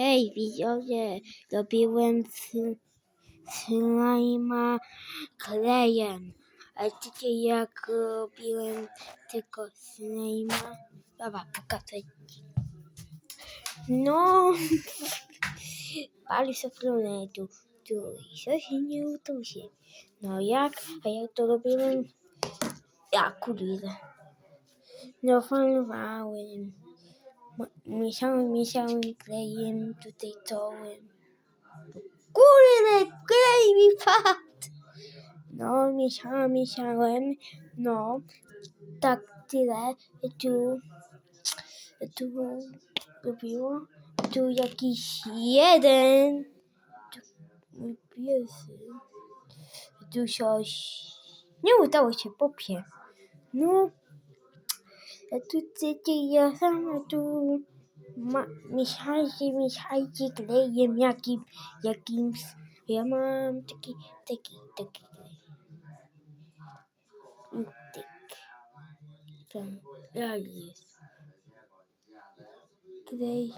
Hej widzowie, robiłem sl- slajma klejem. A wiecie jak robiłem tego slajma? Dobra, pokażę ci. No, bardzo trudne tu, tu i coś nie udało się. No jak, a jak to robiłem? Ja kurde. No falowałem. Mieszałem, mieszałem klejem tutaj całym. Kurde, klej mi padł! No, mieszałem, mieszałem. No, tak tyle. Tu, tu robiło. Tu jakiś jeden. Tu mój piesy. Tu coś. Nie udało się, popie. No, a tu chcecie ja sama tu ma, mieszajcie, mieszajcie klejem jakim, jakimś. Ja mam taki, taki, taki klej. I Tyk. Tam, jak jest. Klej.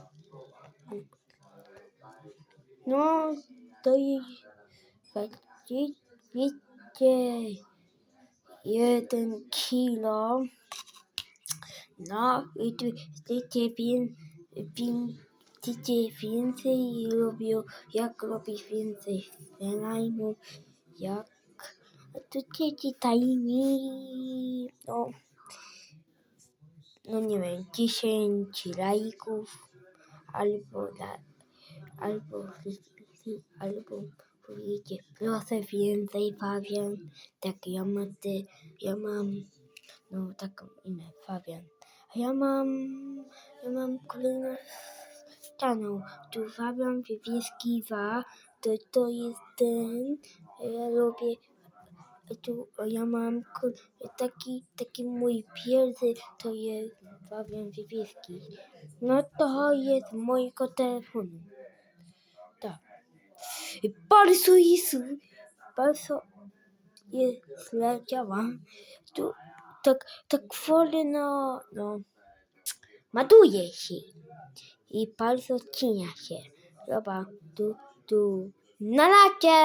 No, to jest, wiecie, wiecie, jeden kilo. No i tu chcecie wię- wię- chcecie więcej? Robią, jak robić więcej? Slajmu, jak? A tu chcecie tajni, no, no nie wiem, 10 lajków, albo albo, albo powiecie, proszę więcej Fabian, tak ja mam te, ja mam, no taką imię, Fabian. Ja mam, ja mam kolejny kanał, tu Fabian Wywieski 2, to, to jest ten, a ja robię, a tu ja mam ko- taki, taki mój pierwszy, to jest Fabian Wywieski. No to jest mojego telefonu. Tak. Bardzo jest, bardzo jest źle działa. Tu tak, tak wolno, no, maduje się i bardzo cienia się. Dobra, tu, tu, na lacie!